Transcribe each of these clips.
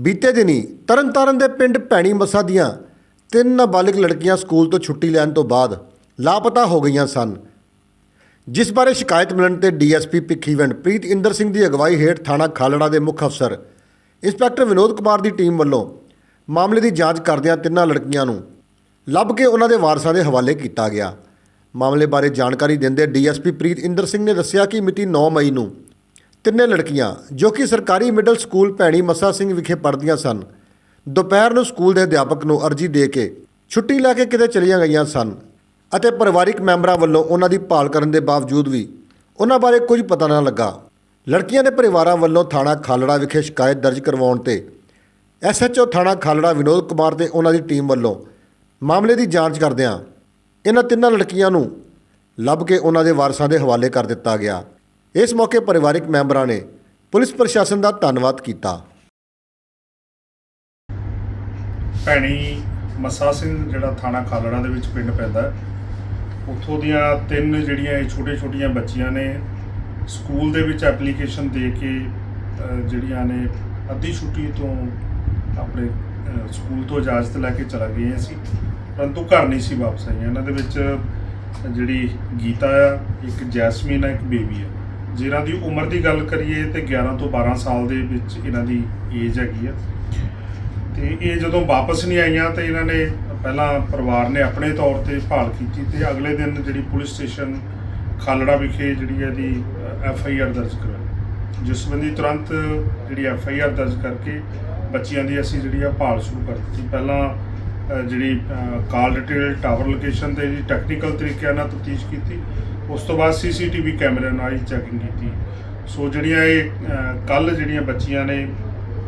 ਬੀਤੇ ਦਿਨੀ ਤਰਨਤਾਰਨ ਦੇ ਪਿੰਡ ਭੈਣੀ ਮੱਸਾ ਦੀਆਂ ਤਿੰਨ ਨਾਬਾਲਿਗ ਲੜਕੀਆਂ ਸਕੂਲ ਤੋਂ ਛੁੱਟੀ ਲੈਣ ਤੋਂ ਬਾਅਦ ਲਾਪਤਾ ਹੋ ਗਈਆਂ ਸਨ। ਜਿਸ ਬਾਰੇ ਸ਼ਿਕਾਇਤ ਮਿਲਣ ਤੇ ਡੀਐਸਪੀ ਭਿੱਖੀਵਿੰਡ ਪ੍ਰੀਤ ਇੰਦਰ ਸਿੰਘ ਦੀ ਅਗਵਾਈ ਹੇਠ ਥਾਣਾ ਖਾਲੜਾ ਦੇ ਮੁੱਖ ਅਫਸਰ ਇੰਸਪੈਕਟਰ ਵਿਨੋਦ ਕੁਮਾਰ ਦੀ ਟੀਮ ਵੱਲੋਂ ਮਾਮਲੇ ਦੀ ਜਾਂਚ ਕਰਦਿਆਂ ਤਿੰਨਾਂ ਲੜਕੀਆਂ ਨੂੰ ਲੱਭ ਕੇ ਉਹਨਾਂ ਦੇ ਵਾਰਸਾਂ ਦੇ ਹਵਾਲੇ ਕੀਤਾ ਗਿਆ। ਮਾਮਲੇ ਬਾਰੇ ਜਾਣਕਾਰੀ ਦਿੰਦੇ ਡੀਐਸਪੀ ਪ੍ਰੀਤ ਇੰਦਰ ਸਿੰਘ ਨੇ ਦੱਸਿਆ ਕਿ ਮਿਤੀ 9 ਮਈ ਨੂੰ ਤਿੰਨੇ ਲੜਕੀਆਂ, ਜੋ ਕਿ ਸਰਕਾਰੀ ਮਿਡਲ ਸਕੂਲ ਭੈਣੀ ਮੱਸਾ ਸਿੰਘ ਵਿਖੇ ਪੜ੍ਹਦੀਆਂ ਸਨ, ਦੁਪਹਿਰ ਨੂੰ ਸਕੂਲ ਦੇ ਅਧਿਆਪਕ ਨੂੰ ਅਰਜੀ ਦੇ ਕੇ ਛੁੱਟੀ ਲੈ ਕੇ ਕਿਤੇ ਚਲੀਆਂ ਗਈਆਂ ਸਨ ਅਤੇ ਪਰਿਵਾਰਿਕ ਮੈਂਬਰਾਂ ਵੱਲੋਂ ਉਹਨਾਂ ਦੀ ਭਾਲ ਕਰਨ ਦੇ ਬਾਵਜੂਦ ਵੀ ਉਹਨਾਂ ਬਾਰੇ ਕੁਝ ਪਤਾ ਨਾ ਲੱਗਾ। ਲੜਕੀਆਂ ਦੇ ਪਰਿਵਾਰਾਂ ਵੱਲੋਂ ਥਾਣਾ ਖਾਲੜਾ ਵਿਖੇ ਸ਼ਿਕਾਇਤ ਦਰਜ ਕਰਵਾਉਣ ਤੇ ਐਸਐਚਓ ਥਾਣਾ ਖਾਲੜਾ ਵਿਨੋਦ ਕੁਮਾਰ ਤੇ ਉਹਨਾਂ ਦੀ ਟੀਮ ਵੱਲੋਂ ਮਾਮਲੇ ਦੀ ਜਾਂਚ ਕਰਦਿਆਂ ਇਹਨਾਂ ਤਿੰਨਾਂ ਲੜਕੀਆਂ ਨੂੰ ਲੱਭ ਕੇ ਉਹਨਾਂ ਦੇ ਵਾਰਸਾਂ ਦੇ ਹਵਾਲੇ ਕਰ ਦਿੱਤਾ ਗਿਆ। ਇਸ ਮੌਕੇ ਪਰਿਵਾਰਿਕ ਮੈਂਬਰਾਂ ਨੇ ਪੁਲਿਸ ਪ੍ਰਸ਼ਾਸਨ ਦਾ ਧੰਨਵਾਦ ਕੀਤਾ। ਭੈਣੀ ਮਸਾ ਸਿੰਘ ਜਿਹੜਾ ਥਾਣਾ ਖਾਲੜਾ ਦੇ ਵਿੱਚ ਪਿੰਡ ਪੈਂਦਾ ਹੈ, ਉੱਥੋਂ ਦੀਆਂ ਤਿੰਨ ਜਿਹੜੀਆਂ ਇਹ ਛੋਟੇ ਛੋਟੀਆਂ ਬੱਚੀਆਂ ਨੇ ਸਕੂਲ ਦੇ ਵਿੱਚ ਐਪਲੀਕੇਸ਼ਨ ਦੇ ਕੇ ਅਹ, ਜਿਹੜੀਆਂ ਨੇ ਅੱਧੀ ਛੁੱਟੀ ਤੋਂ ਆਪਣੇ ਅਹ, ਸਕੂਲ ਤੋਂ ਇਜਾਜ਼ਤ ਲੈ ਕੇ ਚਲਾ ਗਈਆਂ ਸੀ ਪਰੰਤੂ ਘਰ ਨਹੀਂ ਸੀ ਵਾਪਸ ਆਈਆਂ। ਇਹਨਾਂ ਦੇ ਵਿੱਚ ਜਿਹੜੀ ਗੀਤਾ ਆ ਇੱਕ ਜੈਸਮੀਨ ਆ ਇੱਕ ਬੇਬੀ ਆ। ਜਿਨ੍ਹਾਂ ਦੀ ਉਮਰ ਦੀ ਗੱਲ ਕਰੀਏ ਤੇ 11 ਤੋਂ 12 ਸਾਲ ਦੇ ਵਿੱਚ ਇਹਨਾਂ ਦੀ ਏਜ ਹੈਗੀ ਆ। ਤੇ ਇਹ ਜਦੋਂ ਵਾਪਸ ਨਹੀਂ ਆਈਆਂ ਤੇ ਇਹਨਾਂ ਨੇ ਪਹਿਲਾਂ ਪਰਿਵਾਰ ਨੇ ਆਪਣੇ ਤੌਰ ਤੇ ਭਾਲ ਕੀਤੀ ਤੇ ਅਗਲੇ ਦਿਨ ਜਿਹੜੀ ਪੁਲਿਸ ਸਟੇਸ਼ਨ ਖਾਲੜਾ ਵਿਖੇ ਜਿਹੜੀ ਹੈ ਇਹਦੀ ਐਫ ਆਈ ਆਰ ਦਰਜ ਕਰਵਾਈ ਜਿਸ ਸੰਬੰਧੀ ਤੁਰੰਤ ਜਿਹੜੀ ਐਫ ਆਈ ਆਰ ਦਰਜ ਕਰਕੇ ਬੱਚਿਆਂ ਦੀ ਅਸੀਂ ਜਿਹੜੀ ਆ ਭਾਲ ਸ਼ੁਰੂ ਕਰ ਦਿੱਤੀ। ਪਹਿਲਾਂ ਜਿਹੜੀ ਕਾਲ ਡਿਟੇਲ, ਟਾਵਰ ਲੋਕੇਸ਼ਨ ਤੇ ਜੀ ਟੈਕਨੀਕਲ ਤਰੀਕਿਆਂ ਨਾਲ ਤਫਤੀਸ਼ ਕੀਤੀ। ਉਸ ਤੋਂ ਬਾਅਦ ਸੀਸੀਟੀਵੀ ਕੈਮਰੇ ਨਾਲ ਹੀ ਚੈਕਿੰਗ ਕੀਤੀ। ਸੋ ਜਿਹੜੀਆਂ ਇਹ ਕੱਲ ਜਿਹੜੀਆਂ ਬੱਚੀਆਂ ਨੇ,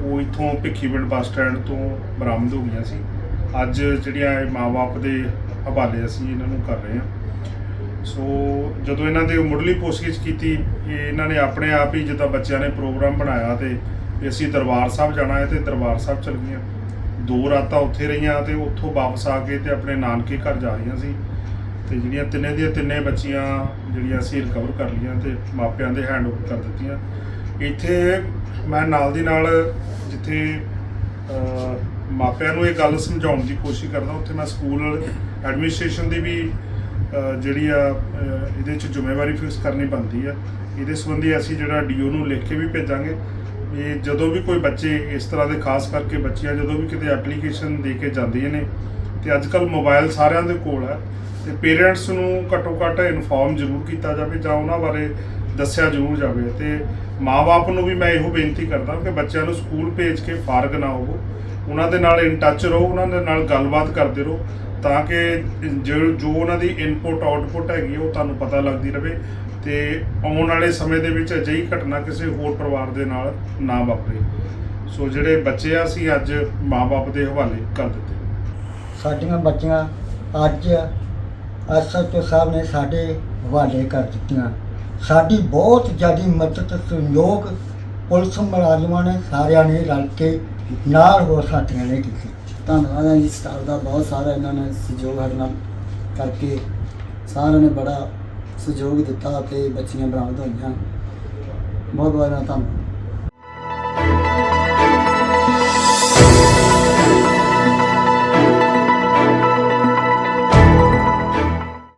ਉਹ ਇੱਥੋਂ ਭਿੱਖੀਵਿੰਡ ਬੱਸ ਸਟੈਂਡ ਤੋਂ ਬਰਾਮਦ ਹੋ ਗਈਆਂ ਸੀ। ਅੱਜ ਜਿਹੜੀਆਂ ਇਹ ਮਾਪੇ ਦੇ ਹਵਾਲੇ ਅਸੀਂ ਇਹਨਾਂ ਨੂੰ ਕਰ ਰਹੇ ਹਾਂ। ਸੋ ਜਦੋਂ ਇਹਨਾਂ ਦੇ ਮੁੱਢਲੀ ਪੁੱਛਗਿੱਛ ਕੀਤੀ, ਇਹ ਇਹਨਾਂ ਨੇ ਆਪਣੇ ਆਪ ਹੀ ਜਿੱਦਾਂ ਬੱਚਿਆਂ ਨੇ ਪ੍ਰੋਗਰਾਮ ਬਣਾਇਆ ਤੇ ਅਸੀਂ ਦਰਬਾਰ ਸਾਹਿਬ ਜਾਣਾ ਹੈ ਤੇ ਦਰਬਾਰ ਸਾਹਿਬ ਚਲ ਗਈਆਂ। ਦੋ ਰਾਤਾਂ ਉੱਥੇ ਰਹੀਆਂ ਤੇ ਉੱਥੋਂ ਵਾਪਸ ਆ ਕੇ ਤੇ ਆਪਣੇ ਨਾਨਕੇ ਘਰ ਜਾ ਰਹੀਆਂ ਸੀ। ਤੇ ਜਿਹੜੀਆਂ ਤਿੰਨੇ ਦੀਆਂ ਤਿੰਨੇ ਬੱਚੀਆਂ ਜਿਹੜੀਆਂ ਅਸੀਂ ਰਿਕਵਰ ਕਰ ਲਈਆਂ ਤੇ ਮਾਪਿਆਂ ਦੇ ਹੈਂਡ ਓਵਰ ਕਰ ਦਿੱਤੀਆਂ। ਇੱਥੇ ਮੈਂ ਨਾਲ ਦੀ ਨਾਲ ਜਿੱਥੇ ਮਾਪਿਆਂ ਨੂੰ ਇਹ ਗੱਲ ਸਮਝਾਉਣ ਦੀ ਕੋਸ਼ਿਸ਼ ਕਰਦਾ, ਉੱਥੇ ਮੈਂ ਸਕੂਲ ਐਡਮਿਨਿਸਟ੍ਰੇਸ਼ਨ ਦੀ ਵੀ ਜਿਹੜੀ ਆ ਇਹਦੇ 'ਚ ਜ਼ਿੰਮੇਵਾਰੀ ਫਿਕਸ ਕਰਨੀ ਬਣਦੀ ਆ। ਇਹਦੇ ਸੰਬੰਧੀ ਅਸੀਂ ਜਿਹੜਾ ਡੀਓ ਨੂੰ ਲਿਖ ਕੇ ਵੀ ਭੇਜਾਂਗੇ। ਇਹ ਜਦੋਂ ਵੀ ਕੋਈ ਬੱਚੇ ਇਸ ਤਰ੍ਹਾਂ ਦੇ ਖਾਸ ਕਰਕੇ ਬੱਚੀਆਂ ਜਦੋਂ ਵੀ ਕਿਤੇ ਐਪਲੀਕੇਸ਼ਨ ਦੇ ਕੇ ਜਾਂਦੀਆਂ ਨੇ ਤੇ ਅੱਜ ਕੱਲ ਮੋਬਾਈਲ ਸਾਰਿਆਂ ਦੇ ਕੋਲ ਹੈ ਤੇ ਪੇਰੈਂਟਸ ਨੂੰ ਘੱਟੋ ਘੱਟ ਇਨਫੋਰਮ ਜ਼ਰੂਰ ਕੀਤਾ ਜਾਵੇ ਜਾਂ ਉਹਨਾਂ ਬਾਰੇ ਦੱਸਿਆ ਜ਼ਰੂਰ ਜਾਵੇ। ਤੇ ਮਾਪੇ ਨੂੰ ਵੀ ਮੈਂ ਇਹੋ ਬੇਨਤੀ ਕਰਦਾ ਕਿ ਬੱਚਿਆਂ ਨੂੰ ਸਕੂਲ ਭੇਜ ਕੇ ਫਾਰਗ ਨਾ ਹੋਵੋ। ਉਹਨਾਂ ਦੇ ਨਾਲ ਇਨ ਟੱਚ ਰਹੋ, ਉਹਨਾਂ ਦੇ ਨਾਲ ਗੱਲਬਾਤ ਕਰਦੇ ਰਹੋ ਤਾਂ ਕਿ ਜੋ ਜੋ ਉਹਨਾਂ ਦੀ ਇਨਪੁਟ ਆਊਟਪੁੱਟ ਹੈਗੀ ਉਹ ਤੁਹਾਨੂੰ ਪਤਾ ਲੱਗਦੀ ਰਹੇ ਤੇ ਆਉਣ ਵਾਲੇ ਸਮੇਂ ਦੇ ਵਿੱਚ ਅਜਿਹੀ ਘਟਨਾ ਕਿਸੇ ਹੋਰ ਪਰਿਵਾਰ ਦੇ ਨਾਲ ਨਾ ਵਾਪਰੇ। ਸੋ ਜਿਹੜੇ ਬੱਚੇ ਆ, ਅਸੀਂ ਅੱਜ ਮਾਪੇ ਦੇ ਹਵਾਲੇ ਕਰ ਦਿੱਤੇ। ਸਾਡੀਆਂ ਬੱਚੀਆਂ ਅੱਜ ਐਸਐਚਓ ਸਾਹਿਬ ਨੇ ਸਾਡੇ ਹਵਾਲੇ ਕਰ ਦਿੱਤੀਆਂ। ਸਾਡੀ ਬਹੁਤ ਜ਼ਿਆਦਾ ਮਦਦ, ਸਹਿਯੋਗ ਪੁਲਿਸ ਮੁਲਾਜ਼ਮਾਂ ਨੇ ਸਾਰਿਆਂ ਨੇ ਰਲ ਕੇ ਨਾਲ ਹੋਰ ਸਾਥੀਆਂ ਨੇ ਕੀਤੀ। ਧੰਨਵਾਦ ਹੈ ਜੀ ਸਟਾਫ ਦਾ, ਬਹੁਤ ਸਾਰਾ ਇਹਨਾਂ ਨੇ ਸਹਿਯੋਗ ਸਾਡੇ ਨਾਲ ਕਰਕੇ ਸਾਰਿਆਂ ਨੇ ਬੜਾ ਸਹਿਯੋਗ ਦਿੱਤਾ ਤੇ ਬੱਚੀਆਂ ਬਰਾਮਦ ਹੋਈਆਂ। ਬਹੁਤ ਬਹੁਤ ਧੰਨਵਾਦ।